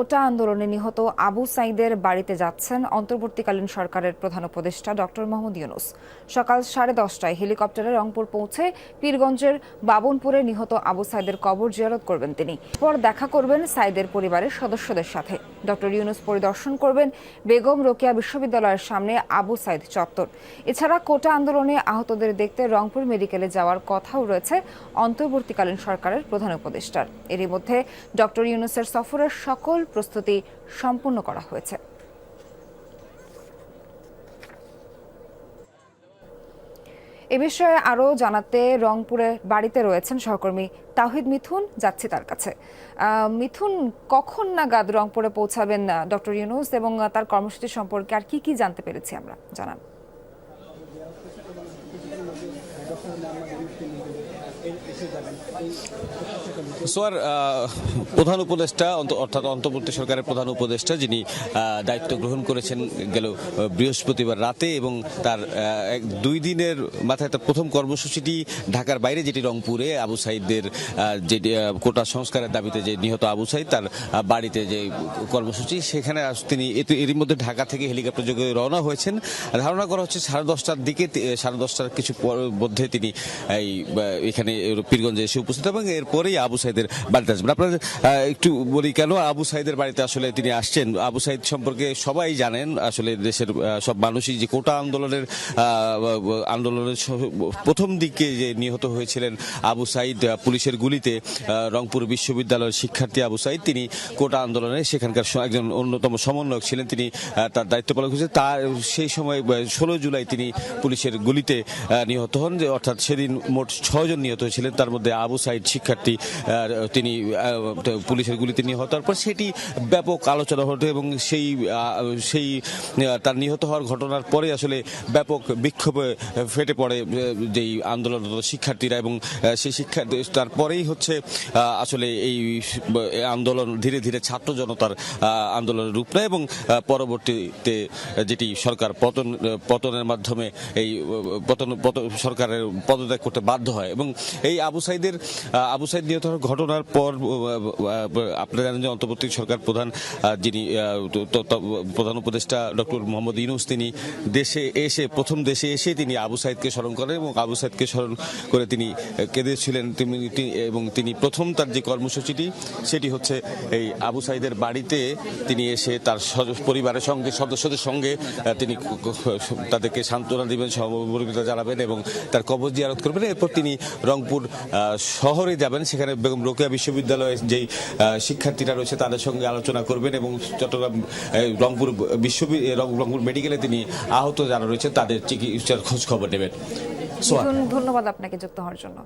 কোটা আন্দোলনে নিহত আবু সাইদের বাড়িতে যাচ্ছেন অন্তর্বর্তীকালীন সরকারের প্রধান উপদেষ্টা ডক্টর মোহাম্মদ ইউনুস। সকাল সাড়ে দশটায় হেলিকপ্টারে রংপুর পৌঁছে পীরগঞ্জের বাবনপুরে নিহত আবু সাইদের কবর জিয়ারত করবেন তিনি। পর দেখা করবেন সাইদের পরিবারের সদস্যদের সাথে। ডক্টর ইউনুস পরিদর্শন করবেন বেগম রোকেয়া বিশ্ববিদ্যালয়ের সামনে আবু সাইদ চত্বর। এছাড়া কোটা আন্দোলনে আহতদের দেখতে রংপুর মেডিকেলে যাওয়ার কথাও রয়েছে অন্তর্বর্তীকালীন সরকারের প্রধান উপদেষ্টার। এরই মধ্যে ডক্টর ইউনুসের সফরের সকল প্রস্তুতি সম্পূর্ণ করা হয়েছে। এ বিষয়ে আরও জানাতে রংপুরে বাড়িতে রয়েছেন সহকর্মী তাহিদ মিথুন, যাচ্ছি তার কাছে। মিথুন, কখন নাগাদ রংপুরে পৌঁছাবেন ডক্টর ইউনুস এবং তার কর্মসূচি সম্পর্কে আর কি কি জানতে পেরেছি আমরা? জানান। সোয়ার প্রধান উপদেষ্টা অর্থাৎ অন্তর্বর্তী সরকারের প্রধান উপদেষ্টা, যিনি দায়িত্ব গ্রহণ করেছেন গেল বৃহস্পতিবার রাতে এবং তার দুই দিনের মাথায় তার প্রথম কর্মসূচিটি ঢাকার বাইরে, যেটি রংপুরে আবু সাইদদের যে কোটা সংস্কারের দাবিতে যে নিহত আবু সাইদ, তার বাড়িতে যে কর্মসূচি, সেখানে তিনি এরই মধ্যে ঢাকা থেকে হেলিকপ্টার যোগে রওনা হয়েছেন। ধারণা করা হচ্ছে সাড়ে দশটার দিকে সাড়ে দশটার কিছু মধ্যে তিনি এই এখানে পীরগঞ্জে এসে উপস্থিত এবং এরপরেই আবু সাইদের বাড়িতে আসবেন। আপনার একটু বলি কেন আবু সাইদের বাড়িতে আসলে তিনি আসছেন? আবু সাইদ সম্পর্কে সবাই জানেন, আসলে দেশের সব মানুষই যে কোটা আন্দোলনের আন্দোলনের প্রথম দিকে যে নিহত হয়েছিলেন আবু সাইদ পুলিশের গুলিতে রংপুর বিশ্ববিদ্যালয়ের শিক্ষার্থী আবু সাইদ, তিনি কোটা আন্দোলনে সেখানকার একজন অন্যতম সমন্বয়ক ছিলেন। তিনি তার দায়িত্ব পালন করেছেন তার, সেই সময় ষোলো জুলাই তিনি পুলিশের গুলিতে নিহত হন। অর্থাৎ সেদিন মোট ছয়জন নিহত হয়েছিলেন। তার মধ্যে আবু সাইদ শিক্ষার্থী তিনি পুলিশের গুলিতে নিহত। হওয়ার পর সেটি ব্যাপক আলোচনা হতো এবং সেই সেই তার নিহত হওয়ার ঘটনার পরে আসলে ব্যাপক বিক্ষোভে ফেটে পড়ে যেই আন্দোলনরত শিক্ষার্থীরা এবং সেই শিক্ষা, তারপরেই হচ্ছে আসলে এই আন্দোলন ধীরে ধীরে ছাত্র জনতার আন্দোলনের রূপ নেয় এবং পরবর্তীতে যেটি সরকার পতন, পতনের মাধ্যমে এই পতন সরকারের পদত্যাগ করতে বাধ্য হয়। এবং এই আবু সাইদের আবু সাইদ নিহত হওয়ার ঘটনার পর আপনারা জানেন যে অন্তর্বর্তী সরকার প্রধান যিনি প্রধান উপদেষ্টা ডক্টর মোহাম্মদ ইউনুস, তিনি দেশে এসে, প্রথম দেশে এসে তিনি আবু সাইদকে স্মরণ করেন এবং আবু সাইদকে স্মরণ করে তিনি কেঁদেছিলেন। তিনি- এবং তিনি প্রথম তার যে কর্মসূচিটি, সেটি হচ্ছে এই আবু সাইদের বাড়িতে তিনি এসে তার পরিবারের সঙ্গে, সদস্যদের সঙ্গে তিনি তাদেরকে সান্ত্বনা দিবেন, সহমর্মিতা জানাবেন এবং তার কবর জিয়ারত করবেন। এরপর তিনি রংপুর শহরে যাবেন। সেখানে বেগম রোকেয়া বিশ্ববিদ্যালয়ের যেই শিক্ষার্থীরা রয়েছে তাদের সঙ্গে আলোচনা করবেন এবং চট্টগ্রাম রংপুর বিশ্ববিদ্যালয় রংপুর মেডিকেলে তিনি আহত যারা রয়েছে তাদের চিকিৎসার খোঁজ খবর নেবেন ধন্যবাদ আপনাকে যুক্ত হওয়ার জন্য।